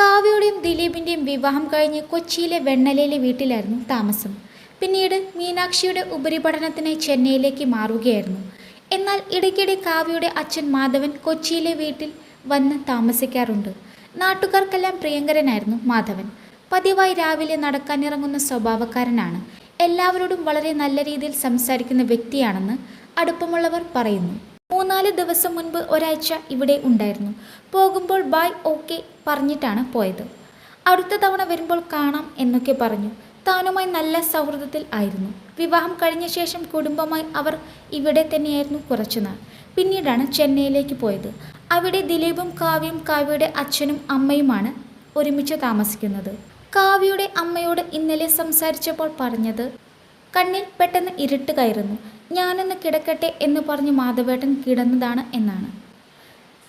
കാവ്യയുടെയും ദിലീപിന്റെയും വിവാഹം കഴിഞ്ഞ് കൊച്ചിയിലെ വെണ്ണലയിലെ വീട്ടിലായിരുന്നു താമസം. പിന്നീട് മീനാക്ഷിയുടെ ഉപരിപഠനത്തിനായി ചെന്നൈയിലേക്ക് മാറുകയായിരുന്നു. എന്നാൽ ഇടയ്ക്കിടെ കാവ്യയുടെ അച്ഛൻ മാധവൻ കൊച്ചിയിലെ വീട്ടിൽ വന്ന് താമസിക്കാറുണ്ട്. നാട്ടുകാർക്കെല്ലാം പ്രിയങ്കരനായിരുന്നു മാധവൻ. പതിവായി രാവിലെ നടക്കാനിറങ്ങുന്ന സ്വഭാവക്കാരനാണ്. എല്ലാവരോടും വളരെ നല്ല രീതിയിൽ സംസാരിക്കുന്ന വ്യക്തിയാണെന്ന് അടുപ്പമുള്ളവർ പറയുന്നു. മൂന്നാൽ ദിവസം മുൻപ് ഒരാഴ്ച ഇവിടെ ഉണ്ടായിരുന്നു. പോകുമ്പോൾ ബായ് ഓക്കെ പറഞ്ഞിട്ടാണ് പോയത്. അടുത്ത തവണ വരുമ്പോൾ കാണാം എന്നൊക്കെ പറഞ്ഞു. താനുമായി നല്ല സൗഹൃദത്തിൽ ആയിരുന്നു. വിവാഹം കഴിഞ്ഞ ശേഷം കുടുംബമായി അവർ ഇവിടെ തന്നെയായിരുന്നു കുറച്ചുനാൾ. പിന്നീടാണ് ചെന്നൈയിലേക്ക് പോയത്. അവിടെ ദിലീപും കാവ്യയും കാവ്യയുടെ അച്ഛനും അമ്മയുമാണ് ഒരുമിച്ച് താമസിക്കുന്നത്. കാവ്യയുടെ അമ്മയോട് ഇന്നലെ സംസാരിച്ചപ്പോൾ പറഞ്ഞത് കണ്ണിൽ പെട്ടെന്ന് ഇരുട്ട് കയറുന്നു. ഞാനൊന്ന് കിടക്കട്ടെ എന്ന് പറഞ്ഞ് മാധവേട്ടൻ കിടന്നതാണ് എന്നാണ്.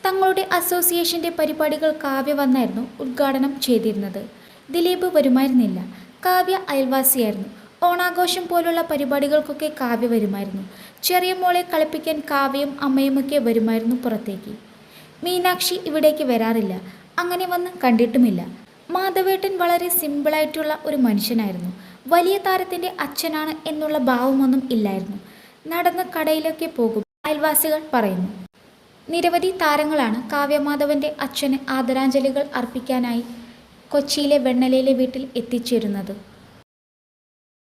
തങ്ങളുടെ അസോസിയേഷന്റെ പരിപാടികൾ കാവ്യ വന്നായിരുന്നു ഉദ്ഘാടനം ചെയ്തിരുന്നത്. ദിലീപ് വരുമായിരുന്നില്ല. കാവ്യ അയൽവാസിയായിരുന്നു. ഓണാഘോഷം പോലുള്ള പരിപാടികൾക്കൊക്കെ കാവ്യ വരുമായിരുന്നു. ചെറിയ മോളെ കളിപ്പിക്കാൻ കാവ്യയും അമ്മയുമൊക്കെ വരുമായിരുന്നു പുറത്തേക്ക്. മീനാക്ഷി ഇവിടേക്ക് വരാറില്ല. അങ്ങനെ വന്ന് കണ്ടിട്ടുമില്ല. മാധവേട്ടൻ വളരെ സിമ്പിളായിട്ടുള്ള ഒരു മനുഷ്യനായിരുന്നു. വലിയ താരത്തിന്റെ അച്ഛനാണ് എന്നുള്ള ഭാവമൊന്നും ഇല്ലായിരുന്നു. നടന്ന് കടയിലൊക്കെ പോകും അയൽവാസികൾ പറയുന്നു. നിരവധി താരങ്ങളാണ് കാവ്യമാധവന്റെ അച്ഛന് ആദരാഞ്ജലികൾ അർപ്പിക്കാനായി കൊച്ചിയിലെ വെണ്ണലയിലെ വീട്ടിൽ എത്തിച്ചേരുന്നത്.